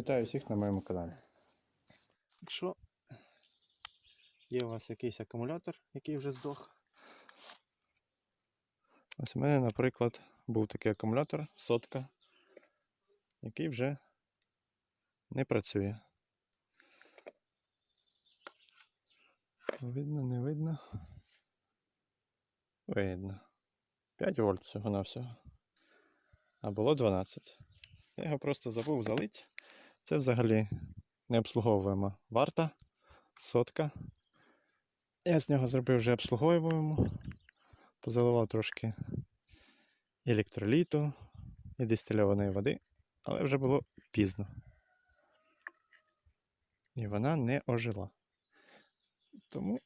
Вітаю всіх на моєму каналі. Якщо є у вас якийсь акумулятор, який вже здох. Ось у мене, наприклад, був такий акумулятор сотка, який вже не працює. Видно, не видно. Видно. 5 вольт всього на всього. А було 12. Я його просто забув залити. Це взагалі не обслуговуємо варта, сотка. Я з нього зробив вже обслуговуємо. Позаливав трошки електроліту і дистильованої води, але вже було пізно. І вона не ожила. Тому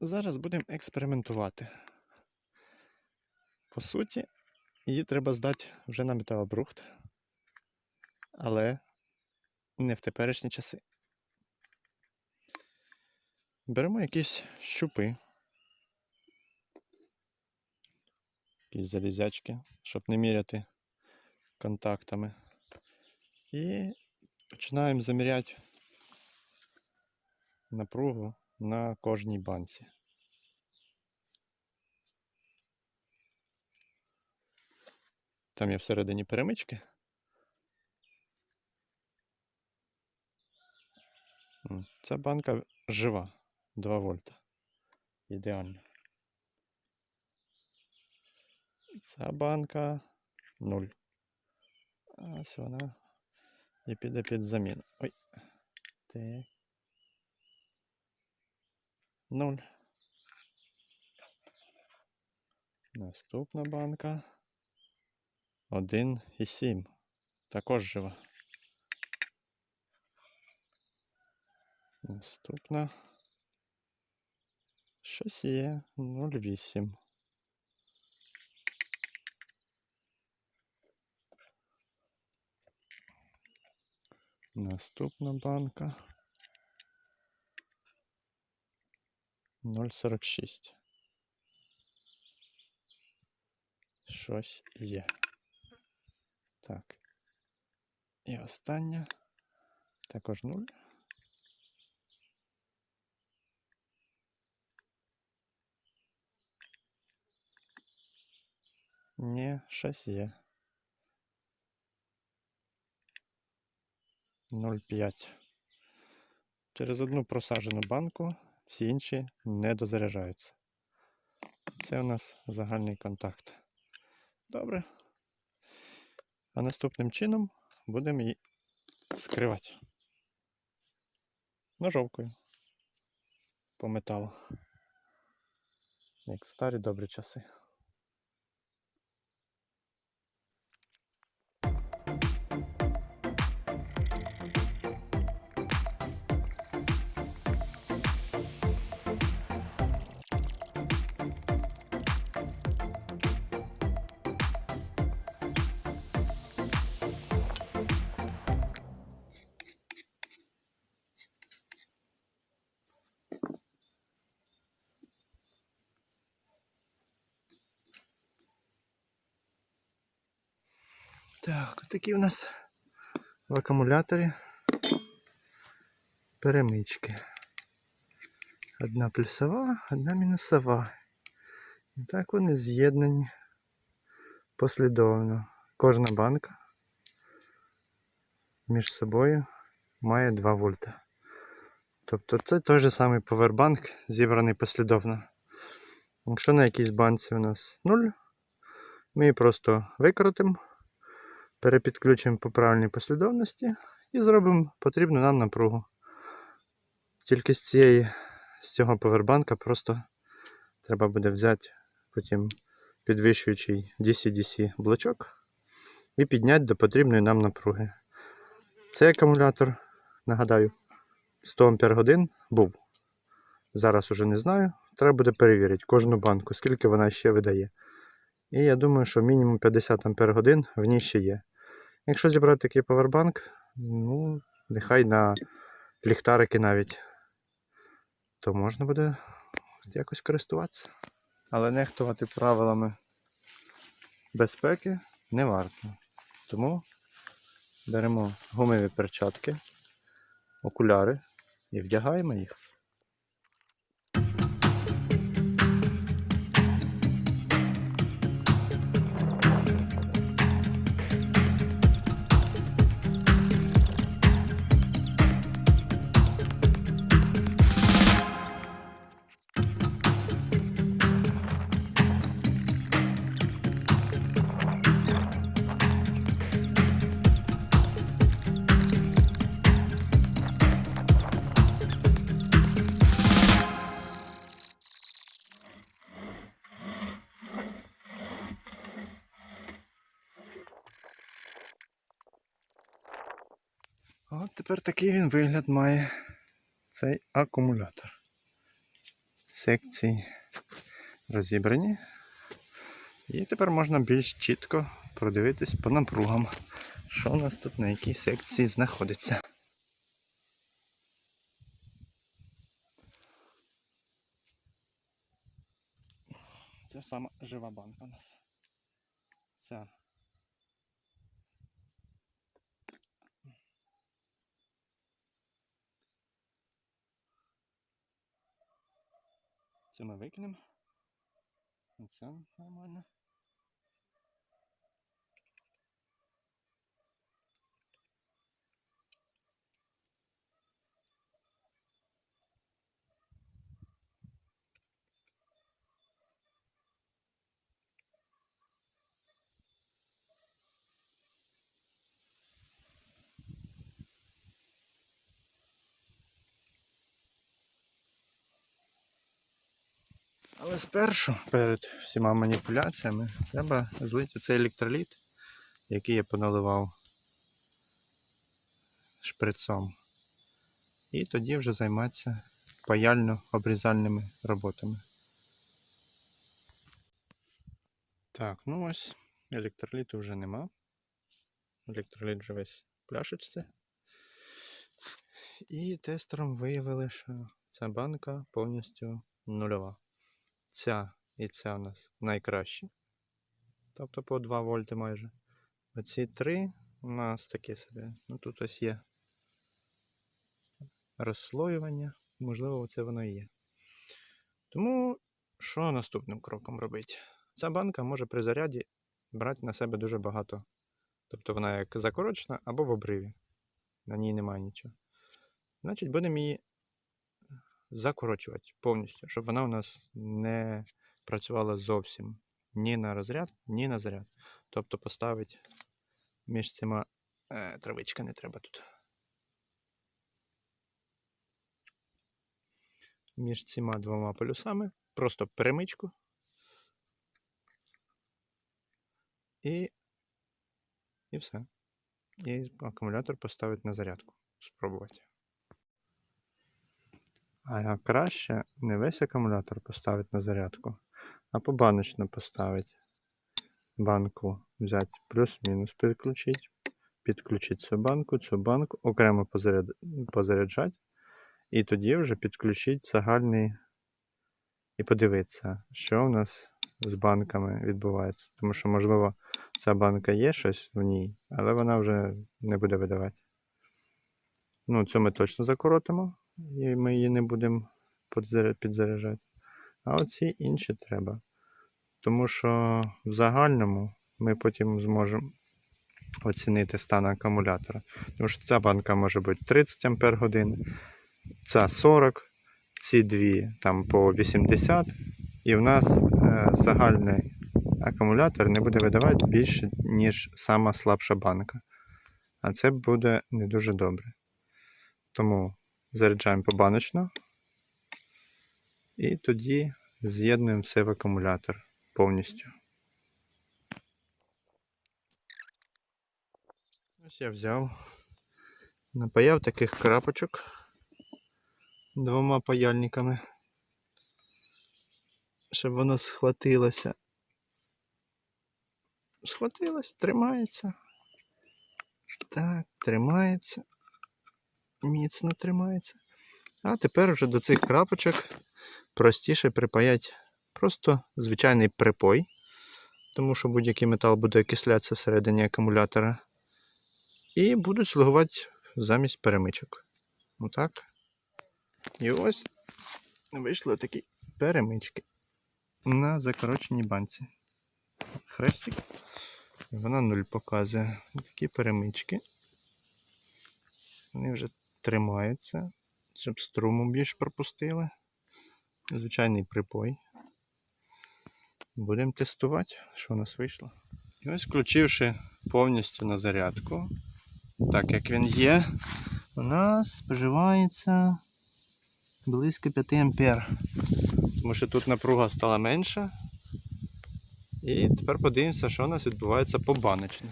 зараз будемо експериментувати. По суті, її треба здати вже на металобрухт, але не в теперішні часи. Беремо якісь щупи, якісь залізячки, щоб не міряти контактами. І починаємо заміряти напругу на кожній банці. Там є всередині перемички. Ця банка жива. 2 вольта. Ідеально. Ця банка 0. Ось вона і піде під заміну. Ой. Так. 0. Наступна банка. 1,7. Також жива. Наступна. Щось є 0,8. Наступна банка. 0,46. Щось є. Так. І остання. Також 0. Ні, щось є. 0,5. Через одну просаджену банку всі інші не дозаряджаються. Це у нас загальний контакт. Добре. А наступним чином будемо її вскривати. Ножовкою. По металу. Як старі добрі часи. Так, такі у нас в акумуляторі перемички. Одна плюсова, одна мінусова. І так вони з'єднані послідовно. Кожна банка між собою має 2 вольта. Тобто це той же самий повербанк, зібраний послідовно. Якщо на якійсь банці у нас 0, ми її просто викрутимо перепідключимо по правильній послідовності і зробимо потрібну нам напругу. Тільки з цієї, з цього повербанка просто треба буде взяти потім підвищуючий DC-DC блочок і підняти до потрібної нам напруги. Цей акумулятор, нагадаю, 100 Ампер годин був. Зараз уже не знаю. Треба буде перевірити кожну банку, скільки вона ще видає. І я думаю, що мінімум 50 Ампер годин в ній ще є. Якщо зібрати такий повербанк, ну, нехай на ліхтарики навіть, то можна буде якось користуватися. Але нехтувати правилами безпеки не варто. Тому беремо гумові перчатки, окуляри і вдягаємо їх. Тепер такий він вигляд має цей акумулятор. Секції розібрані. І тепер можна більш чітко продивитись по напругам, що у нас тут на якій секції знаходиться. Це сама жива банка у нас. Ця Це ми викинемо. Це нормально. Але спершу, перед всіма маніпуляціями, треба злити цей електроліт, який я поналивав шприцом. І тоді вже займатися паяльно-обрізальними роботами. Так, ну ось електроліту вже нема. Електроліт вже весь в пляшечці. І тестером виявили, що ця банка повністю нульова ця і ця у нас найкращі. Тобто по 2 вольти майже. Оці три у нас такі собі. Ну тут ось є розслоювання, можливо, це воно і є. Тому що наступним кроком робити? Ця банка може при заряді брати на себе дуже багато. Тобто вона як закорочена або в обриві. На ній немає нічого. Значить, будемо її закорочувати повністю, щоб вона у нас не працювала зовсім ні на розряд, ні на заряд. Тобто поставити між цими е, травичка не треба тут. Між цими двома полюсами просто перемичку. І, і все. І акумулятор поставити на зарядку. Спробувати. А краще не весь акумулятор поставити на зарядку, а побаночно поставити. Банку взяти плюс-мінус підключити, підключити цю банку, цю банку, окремо позаряд... позаряджати. І тоді вже підключити загальний і подивитися, що у нас з банками відбувається. Тому що, можливо, ця банка є щось в ній, але вона вже не буде видавати. Ну, цю ми точно закоротимо і ми її не будемо підзаряджати. А оці інші треба. Тому що в загальному ми потім зможемо оцінити стан акумулятора. Тому що ця банка може бути 30 Ампер годин, ця 40, ці дві там по 80. І в нас е, загальний акумулятор не буде видавати більше, ніж сама слабша банка. А це буде не дуже добре. Тому заряджаємо побаночно. І тоді з'єднуємо все в акумулятор повністю. Ось я взяв, напаяв таких крапочок двома паяльниками, щоб воно схватилося. Схватилось, тримається. Так, тримається міцно тримається. А тепер вже до цих крапочок простіше припаять просто звичайний припой, тому що будь-який метал буде окислятися всередині акумулятора. і будуть слугувати замість перемичок. Отак. І ось вийшли такі перемички на закороченій банці. Хрестик. Вона нуль показує. Такі перемички. Вони вже тримаються, щоб струму більш пропустили. Звичайний припой. Будемо тестувати, що у нас вийшло. І ось включивши повністю на зарядку, так як він є, у нас споживається близько 5 ампер. Тому що тут напруга стала менша. І тепер подивимося, що у нас відбувається побаночно.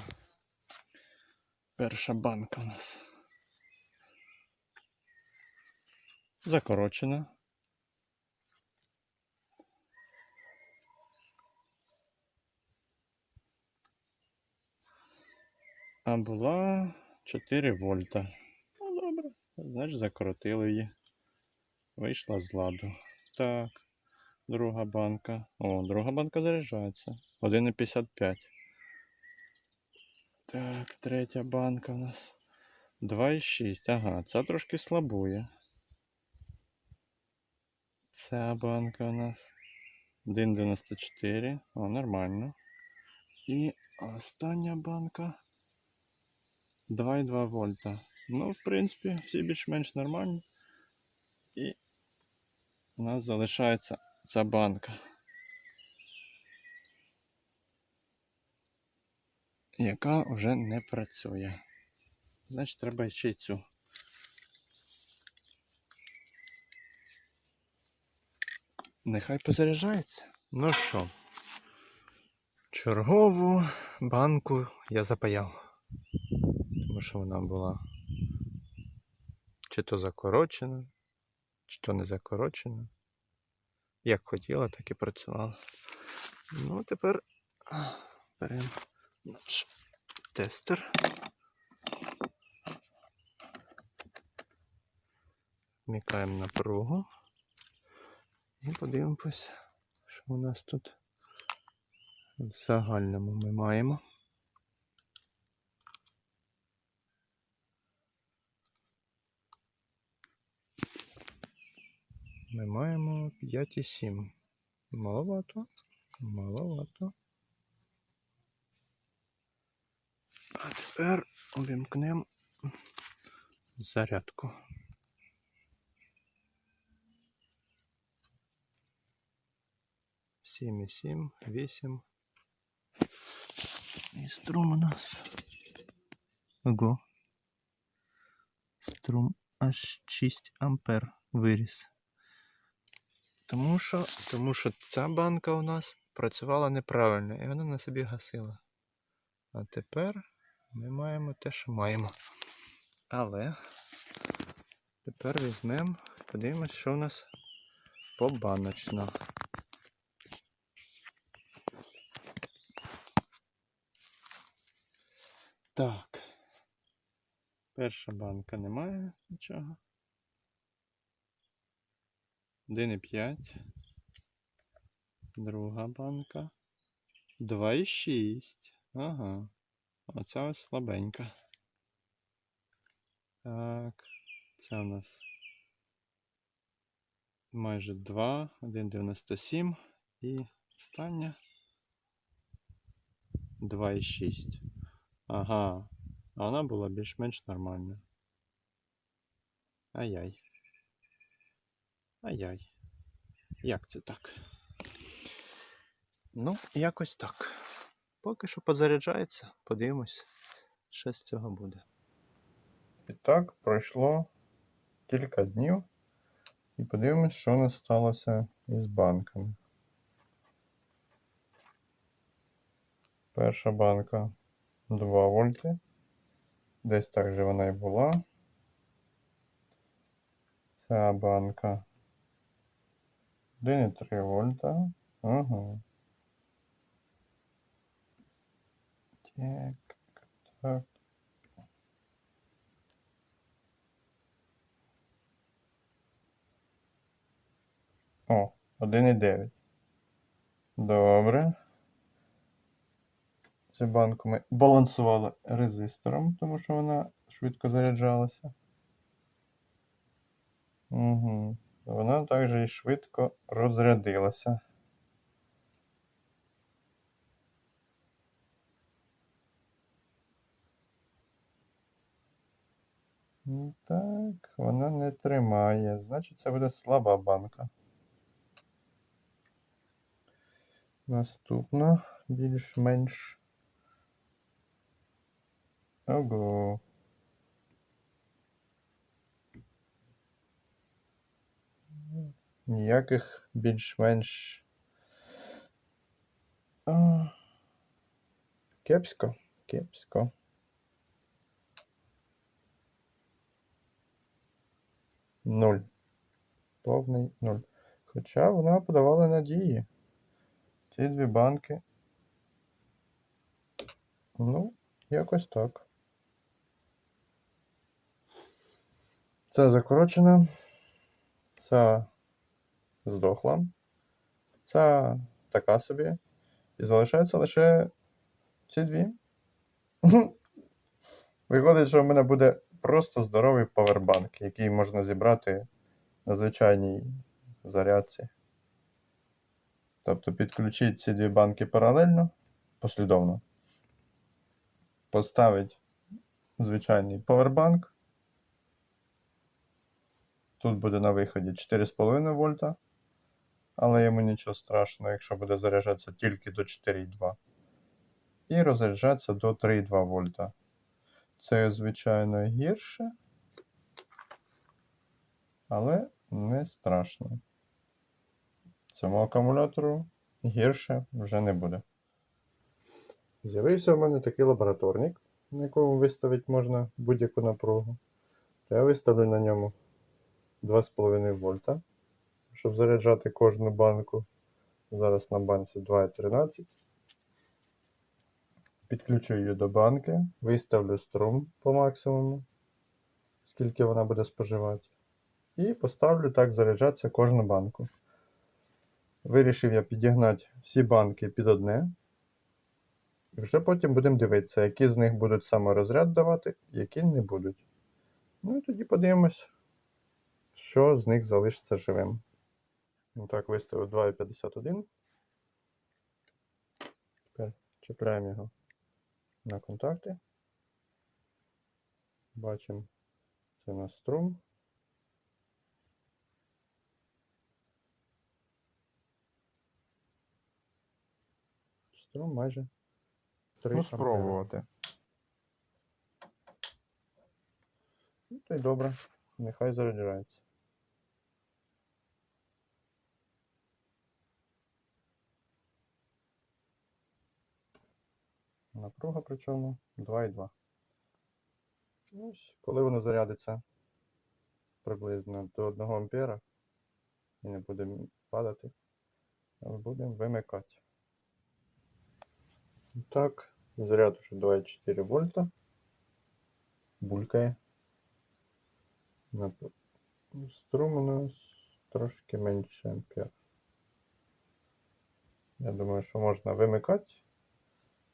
Перша банка у нас. Закорочена. А була 4 вольта. Ну добре. Значить закоротили її. Вийшла з ладу. Так. Друга банка. О, друга банка заряджається. 1,55. Так, третя банка у нас. 2,6. Ага, ця трошки слабує. Ця банка у нас 1,94. О, нормально. І остання банка 2,2 вольта. Ну, в принципі, всі більш-менш нормальні. І у нас залишається ця банка. Яка вже не працює. Значить, треба ще й цю. Нехай позаряджається. Ну що, чергову банку я запаяв. Тому що вона була чи то закорочена, чи то не закорочена. Як хотіла, так і працювала. Ну, тепер беремо наш тестер. Вмикаємо напругу. І подивимось, що у нас тут в загальному ми маємо. Ми маємо 5,7. Маловато. Маловато. А тепер увімкнемо зарядку. Сім і сім, вісім. І струм у нас. Ого. Струм аж 6 ампер виріс. Тому що, тому що ця банка у нас працювала неправильно і вона на собі гасила. А тепер ми маємо те, що маємо. Але тепер візьмемо, подивимось, що у нас побаночно. Так. Перша банка немає нічого. 1,5. Друга банка. 2,6. Ага. Оця ось слабенька. Так. Це у нас майже 2, 1,97 і остання 2,6. Ага. А вона була більш-менш нормальна. Ай-яй. Ай-яй. Як це так? Ну, якось так. Поки що подзаряджається, подивимось, що з цього буде. І так, пройшло кілька днів. І подивимось, що у нас сталося із банками. Перша банка 2 вольти. Десь так же вона і була. Ця банка 1,3 вольта. Ага. Так, так. О, 1,9. Добре. Цю банку ми балансували резистором, тому що вона швидко заряджалася. Угу. Вона також і швидко розрядилася. Так, вона не тримає. Значить, це буде слаба банка. Наступна більш-менш. Ого. Ніяких більш-менш. Кепсько, кепсько. Нуль. Повний нуль. Хоча вона подавала надії. Ці дві банки. Ну, якось так. Це закорочена. Ця здохла. Ця така собі. І залишаються лише ці дві. Виходить, що в мене буде просто здоровий павербанк, який можна зібрати на звичайній зарядці. Тобто підключити ці дві банки паралельно, послідовно. Поставити звичайний павербанк. Тут буде на виході 4,5 вольта. Але йому нічого страшного, якщо буде заряджатися тільки до 4,2. І розряджатися до 3,2 вольта. Це, звичайно, гірше. Але не страшно. Цьому акумулятору гірше вже не буде. З'явився в мене такий лабораторник, на якому виставити можна будь-яку напругу. Я виставлю на ньому 2,5 вольта, щоб заряджати кожну банку. Зараз на банці 2,13. Підключу її до банки, виставлю струм по максимуму, скільки вона буде споживати. І поставлю так заряджатися кожну банку. Вирішив я підігнати всі банки під одне. І вже потім будемо дивитися, які з них будуть саме розряд давати, які не будуть. Ну і тоді подивимось, що з них залишиться живим. Ну так, виставив 2,51. Тепер чіпляємо його на контакти. Бачимо, це у нас струм. Струм майже 3 Ну, спробувати. Ну, то й добре. Нехай заряджається. Напруга причому 2,2. Ось, коли воно зарядиться приблизно до 1 ампера і не буде падати, будемо вимикати. Так, заряд уже 2,4 вольта. Булькає. Струм у нас трошки менше ампер. Я думаю, що можна вимикати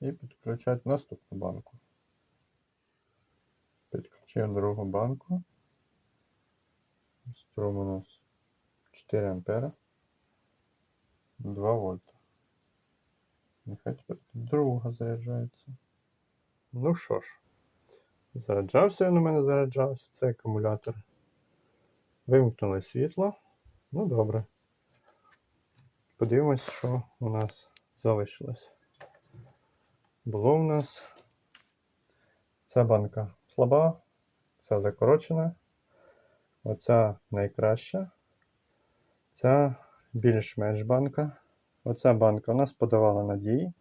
і підключати наступну банку. Підключив другу банку. Струм у нас 4 ампера. 2 вольта. Нехай тепер друга заряджається. Ну що ж, заряджався він у мене заряджався, цей акумулятор. Вимкнули світло. Ну добре. Подивимось, що у нас залишилось. Було у нас ця банка слаба, ця закорочена, оця найкраща, ця більш-менш банка. Оця банка у нас подавала надії,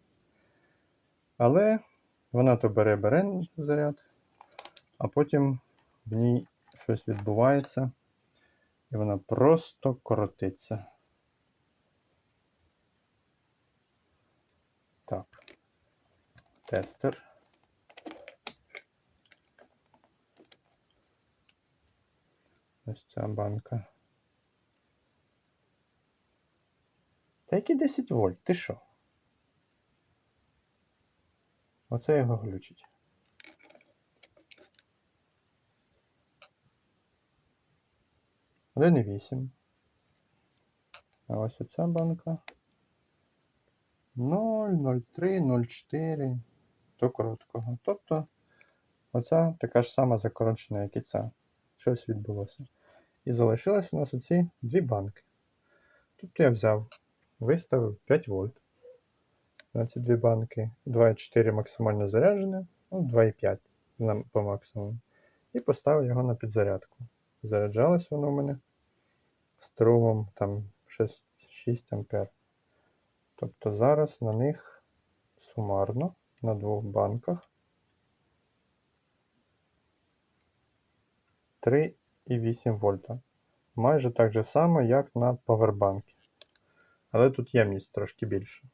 але вона то бере-бере заряд, а потім в ній щось відбувається, і вона просто коротиться. Так. Тестер. Ось ця банка. Та які 10 вольт? Ти що? Оце його глючить. Один і вісім. А ось оця банка. 0, 0,3, 0,4 до короткого. Тобто оця така ж сама закорочена, як і ця. Щось відбулося. І залишилось у нас оці дві банки. Тобто я взяв, виставив 5 вольт на ці дві банки. 2,4 максимально заряджене, ну 2,5 по максимуму. І поставив його на підзарядку. Заряджалось воно в мене струмом там 6, 6 ампер. Тобто зараз на них сумарно на двох банках 3,8 вольта. Майже так же само, як на павербанкі. Але тут ємність трошки більша.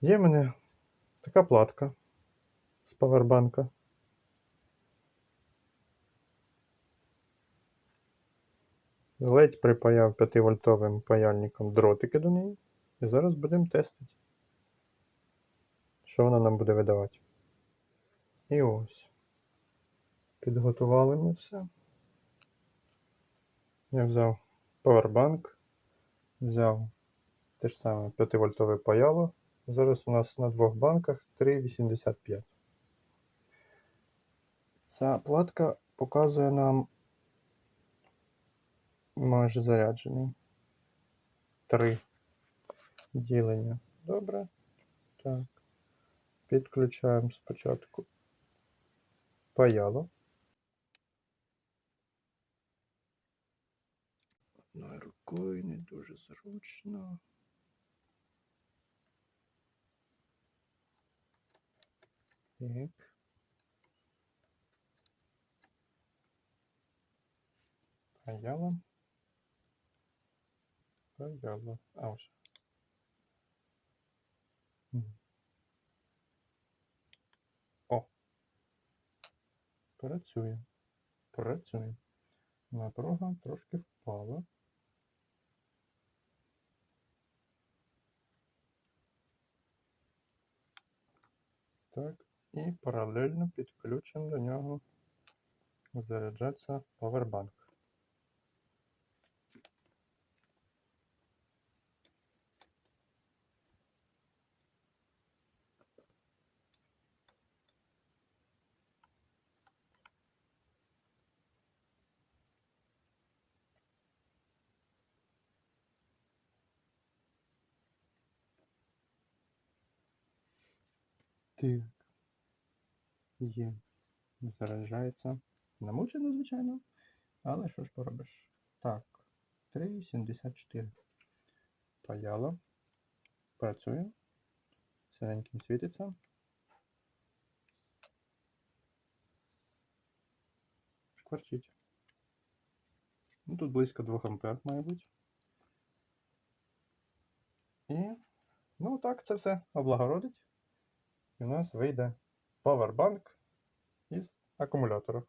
Є в мене така платка з павербанка. Ледь припаяв 5-вольтовим паяльником дротики до неї. І зараз будемо тестити, що вона нам буде видавати. І ось. Підготували ми все. Я взяв павербанк, взяв те ж саме 5-вольтове паяло. Зараз у нас на двох банках 3,85. Ця платка показує нам майже заряджений. Три ділення. Добре. Так. Підключаємо спочатку паяло. Одною рукою не дуже зручно. Так. Паяло. Паяло. А ось. Мгм. Працює. Працює. Напруга трошки впала. Так, і паралельно підключимо до нього заряджатися павербанк. Так. Є. Заряджається. Намучено, звичайно. Але що ж поробиш? Так. 3,74. Паяло. Працює. Синеньким світиться. Шкварчить. Ну, тут близько 2 ампер має бути. І, ну так, це все облагородить. У нас вийде павербанк із акумулятора.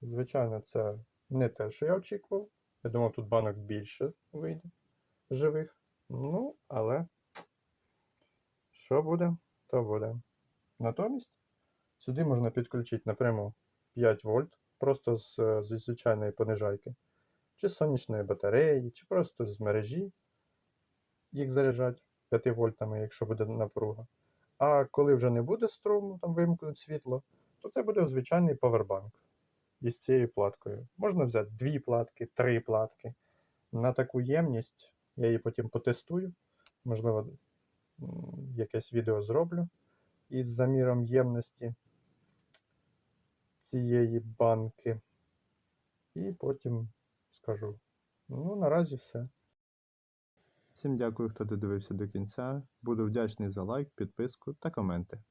Звичайно, це не те, що я очікував. Я думав, тут банок більше вийде живих. Ну, але що буде, то буде. Натомість сюди можна підключити напряму 5 вольт просто з, з звичайної понижайки, чи з сонячної батареї, чи просто з мережі їх заряджати 5 вольтами, якщо буде напруга. А коли вже не буде струму, там вимкнуть світло, то це буде звичайний павербанк із цією платкою. Можна взяти дві платки, три платки. На таку ємність я її потім потестую. Можливо, якесь відео зроблю із заміром ємності цієї банки. І потім скажу. Ну, наразі все. Всім дякую, хто додивився до кінця. Буду вдячний за лайк, підписку та коменти.